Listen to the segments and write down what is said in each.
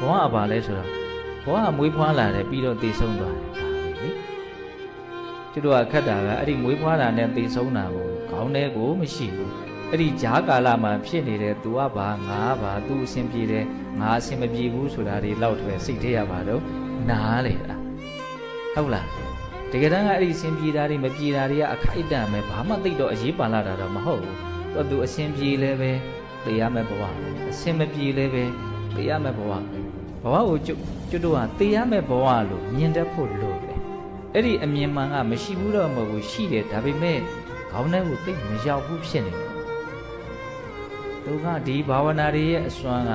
ဘဝအပါလဲဆိုတော့ဘဝမွေးဖွားလာတယ်ပြီးတော့သေဆုံးသွားတယ်ဒါပဲလေသူတို့ကခက်တာကအဲ့ဒီမွေးဖွားတာနဲ့သေဆုံးတာကိုခေါင်းထဲကိုမရှိဘူးအဲ့ဒီကြားကာလမှာဖြစ်နေတဲ့သူကဘာငါဘာသူအဆင်ပြေတယ်ငါအဆင်မပြေဘူးဆိုတာတွေလောက်တွေစိတ်ထဲရပါတော့နားလေလားဟုတ်လားတကယ်တမ်းကအဲ့ဒီအဆင်ပြေတာတွေမပြေတာတွေကအခိုက်အတန့်ပဲဘာမှသိတော့အရေးပါလာတာတော့မဟုတ်ဘူးသူကသူအဆင်ပြေလဲပဲတရားမဲ့ဘဝအဆင်မပြေလဲပဲ သိရမယ်ဘဝဘဝကိုကျွတ်ကျွတ်တို့ကသိရမယ်ဘဝလို့မြင်တတ်ဖို့လိုတယ်အဲ့ဒီအမြင်မှန်ကမရှိဘူးတော့မဟုတ်ဘူးရှိတယ်ဒါပေမဲ့ခေါင်းထဲကိုသိပ်မရောက်ဘူးဖြစ်နေတယ်သူကဒီဘာဝနာတွေရဲ့အစွမ်းက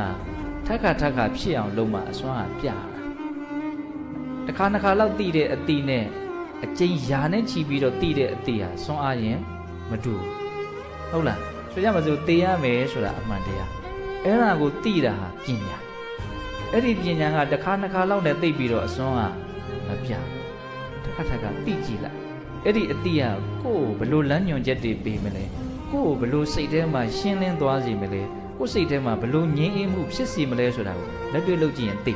ထက်ခါထက်ခါဖြစ်အောင်လုပ်မှအစွမ်းကပြတာတစ်ခါတစ်ခါလောက်တည်တဲ့အတီနဲ့အကျဉ်းယာနဲ့ချီပြီးတော့တည်တဲ့အတီဟာစွမ်းအားရင်မတူဘူးဟုတ်လားဆိုကြမစို့တည်ရမယ်ဆိုတာအမှန်တရား အဲ့ဒါကိုတည်တာဟာပညာအဲ့ဒီပညာကတစ်ခါတစ်ခါလောက်နဲ့သိပြီးတော့အစွမ်းကမပြတစ်ခါတစ်ခါတည်ကြည့်လိုက်အဲ့ဒီအတီကကိုယ်ကိုဘယ်လိုလမ်းညွှန်ချက်တွေပေးမလဲကိုယ့်ကိုဘလို့စိတ်ထဲမှာရှင်းလင်းသွားစေမလဲကိုယ့်စိတ်ထဲမှာဘလို့ငြင်းအေးမှုဖြစ်စေမလဲဆိုတာကိုလက်တွေ့လုပ်ကြည့်ရင်သိ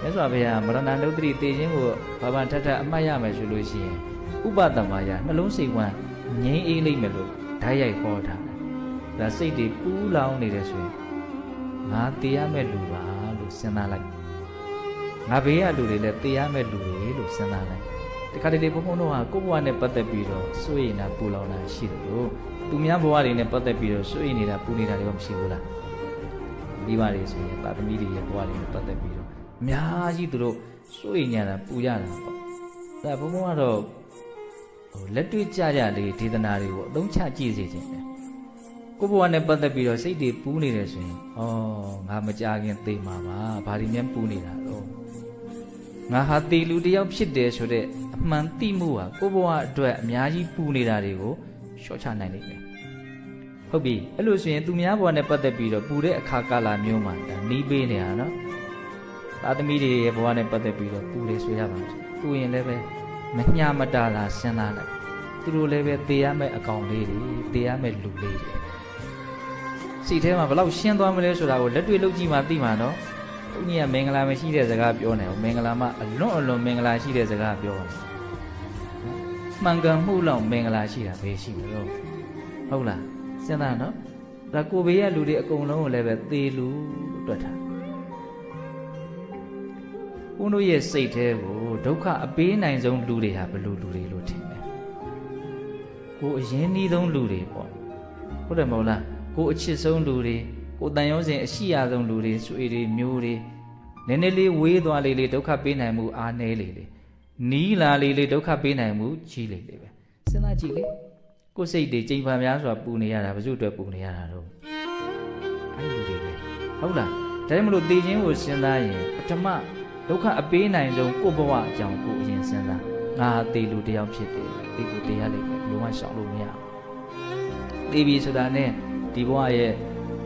မြတ်စွာဘုရားမရဏနုဒ္ဒတိတေခြင်းကိုဘာဘာထပ်ထပ်အမှတ်ရမယ်ဆိုလို့ရှိရင်ဥပဒမာယနှလုံးစိတ်ဝမ်းငြင်းအေးလိမ့်မယ်လို့ဓာတ်ရိုက်ခေါ်ထားတယ်ဒါစိတ်တွေပူးလောင်နေတယ်ဆိုရင် ငါတေးရမယ့်လူပါလို့စဉ်းစားလိုက်ငါဘေးကလူတွေလည်းတေးရမယ့်လူတွေလို့စဉ်းစားလိုက်တခါတလေဘုံဘုံတို့ဟာကိုယ့်ဘဝနဲ့ပတ်သက်ပြီးတော့စိုးရိမ်တာပူလောင်တာရှိတယ်လို့သူများဘဝတွေနဲ့ပတ်သက်ပြီးတော့စွန့်နေတာပူနေတာတွေကမရှိဘူးလားမိဘတွေဆိုရင်တာသမီတွေရဲ့ဘဝတွေနဲ့ပတ်သက်ပြီးတော့အများကြီးသူတို့စွန့်ညံတာပူရတာပေါ့ဒါဘုံဘုံကတော့ဟိုလက်တွေ့ကြကြလေးဒေသနာတွေကိုအသုံးချကြည့်စေခြင်းပဲ ကိုယ့်ဘဝနဲ့ပတ်သက်ပြီးတော့စိတ်တွေပူနေတယ်ဆိုရင်ဩငါမကြခင်သိမှာပါဘာဒီမြန်ပူနေတာတော့ငါဟာတေလူတယောက်ဖြစ်တယ်ဆိုတဲ့အမှန်သိမှုဟာကိုယ့်ဘဝအတွက်အများကြီးပူနေတာတွေကိုရှော့ချနိုင်လိမ့်မယ်ဟုတ်ပြီအဲ့လိုဆိုရင်သူများဘဝနဲ့ပတ်သက်ပြီးတော့ပူတဲ့အခါကာလမျိုးမှာဒါနီးပေးနေတာနော်သာသမီတွေရဲ့ဘဝနဲ့ပတ်သက်ပြီးတော့ပူလေဆိုရပါမယ်ပူရင်လည်းပဲမညာမတာလာစဉ်းစားလိုက်သူတို့လည်းပဲတေးရမယ့်အကောင်လေးတွေတေးရမယ့်လူလေးတွေ စိတ်ထဲမှာဘယ်လောက်ရှင်းသွားမလဲဆိုတာကိုလက်တွေ့လုပ်ကြည့်မှသိမှာနော်ဘုန်းကြီးကမင်္ဂလာမရှိတဲ့စကားပြောနေအောင်မင်္ဂလာမှအလွန်အလွန်မင်္ဂလာရှိတဲ့စကားပြောတယ်မှန်ကန်မှုလောက်မင်္ဂလာရှိတာပဲရှိမလို့ဟုတ်လားစဉ်းစားနော်ဒါကိုဘေးကလူတွေအကုန်လုံးကိုလည်းပဲသေလူလို့တွက်တာဘုန်းတို့ရဲ့စိတ်ထဲကိုဒုက္ခအပေးနိုင်ဆုံးလူတွေဟာဘယ်လိုလူတွေလို့ထင်လဲကိုအရင်နှီးဆုံးလူတွေပေါ့ဟုတ်တယ်မဟုတ်လား ကိုအချစ်ဆုံးလူတွေကိုတန်ရုံးစဉ်အရှိရဆုံးလူတွေဆွေတွေမျိုးတွေနည်းနည်းလေးဝေးသွားလေးလေးဒုက္ခပေးနိုင်မှုအားနည်းလေးလေးနီးလာလေးလေးဒုက္ခပေးနိုင်မှုကြီးလေးလေးပဲစဉ်းစားကြည့်လေကိုယ်စိတ်တွေကြိမ်ပါများစွာပူနေရတာဘယ်သူအတွက်ပူနေရတာတော့အဲ့လိုတွေပဲဟုတ်လားဒါကြောင့်မလို့တေခြင်းကိုစဉ်းစားရင်ပထမဒုက္ခအပေးနိုင်ဆုံးကိုယ့်ဘဝအကြောင်းကိုအရင်စဉ်းစားငါတေလူတယောက်ဖြစ်တယ်တေကိုတေရလိမ့်မယ်လုံးဝရှောင်လို့မရဘူးတေပြီဆိုတာနဲ့ ဒီဘဝရဲ့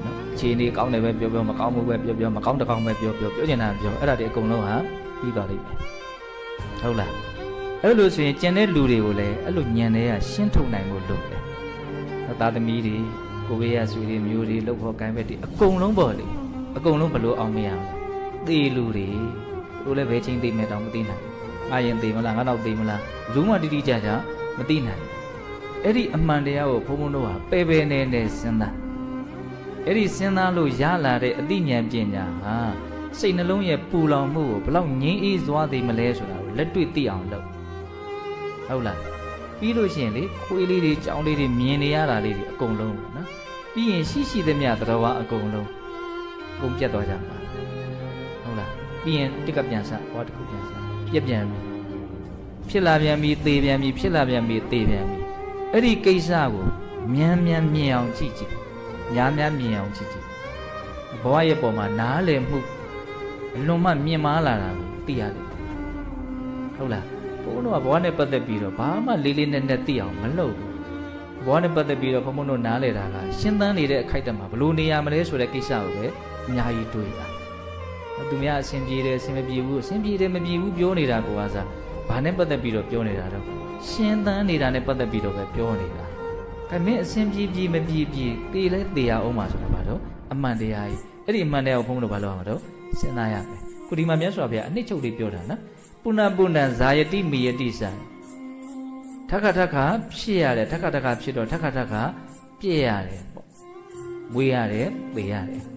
နော်အခြေအနေကောင်းတယ်ပဲပြောပြောမကောင်းဘူးပဲပြောပြောမကောင်းတကောင်းပဲပြောပြောပြောချင်တာပြောအဲ့ဒါတွေအကုန်လုံးဟာပြီးသွားလိမ့်မယ်ဟုတ်လားအဲ့လိုဆိုရင်ကျန်တဲ့လူတွေကိုလည်းအဲ့လိုညံတဲ့ကရှင်းထုတ်နိုင်ဖို့လုပ်တယ်။သာသမီတွေကိုဘေးရဆွေတွေမျိုးတွေလှုပ်ဖို့ကိုင်းဘက်တွေအကုန်လုံးပေါ့လေအကုန်လုံးဘလို့အောင်မရဘူး။သေလူတွေတို့လည်းဘယ်ချင်းသိမယ်တောင်မသိနိုင်ဘူး။ငါရင်သိမလားငါတော့သိမလားဘူးမှတိတိကျကျမသိနိုင်ဘူး။ အဲ့ဒီအမှန်တရားကိုဘုံဘုံတို့ဟာပယ်ပယ်နေနေစဉ်းစားအဲ့ဒီစဉ်းစားလို့ရလာတဲ့အသိဉာဏ်ပညာဟာစိတ်နှလုံးရဲ့ပူလောင်မှုကိုဘလောက်ငြင်းအေးသွားသေးမလဲဆိုတာကိုလက်တွေ့သိအောင်လုပ်ဟုတ်လားပြီးလို့ရှိရင်လေခွေးလေးတွေကြောင်လေးတွေမြင်နေရတာလေးတွေအကုန်လုံးပေါ့နော်ပြီးရင်ရှိရှိသမျှသတ္တဝါအကုန်လုံးအကုန်ပြတ်သွားကြမှာဟုတ်လားပြီးရင်တစ်ကပြန်ဆက်ဟောတစ်ခုပြန်ဆက်ပြက်ပြန်ပြီဖြစ်လာပြန်ပြီသေပြန်ပြီဖြစ်လာပြန်ပြီသေပြန်ပြီ အဲ့ဒီကိစ္စကိုမြန်မြန်မြင်အောင်ကြည့်ကြည့်များများမြင်အောင်ကြည့်ကြည့်ဘဝရဲ့ပုံမှာနားလည်မှုအလွန်မှမြင်မာလာတာကိုသိရတယ်ဟုတ်လားဘုန်းတော်ကဘဝနဲ့ပတ်သက်ပြီးတော့ဘာမှလေးလေးနက်နက်သိအောင်မလုပ်ဘူးဘဝနဲ့ပတ်သက်ပြီးတော့ဘုန်းဘုန်းတို့နားလေတာကရှင်းသန်းနေတဲ့အခိုက်အတန့်မှာဘလို့နေရမလဲဆိုတဲ့ကိစ္စကိုပဲအများကြီးတွေးတာသူများအဆင်ပြေတယ်အဆင်မပြေဘူးအဆင်ပြေတယ်မပြေဘူးပြောနေတာကိုအားစားဘာနဲ့ပတ်သက်ပြီးတော့ပြောနေတာတော့ ရှင်းသန်းနေတာနဲ့ပတ်သက်ပြီးတော့ပဲပြောနေတာဒါမင်းအဆင်ပြေပြေမပြေပြေတေးလဲတေးရအောင်ပါဆိုတာဘာတော့အမှန်တရားကြီးအဲ့ဒီအမှန်တရားကိုဘုန်းဘုန်းတို့ဘာလို့အောင်မတော့စဉ်းစားရမယ်ခုဒီမှာမြတ်စွာဘုရားအနှစ်ချုပ်လေးပြောတာနော်ပုဏ္ဏပုဏ္ဏဇာယတိမိယတိစံထက်ခါထက်ခါဖြစ်ရတယ်ထက်ခါထက်ခါဖြစ်တော့ထက်ခါထက်ခါပြည့်ရတယ်ပေါ့မွေးရတယ်ပေရတယ်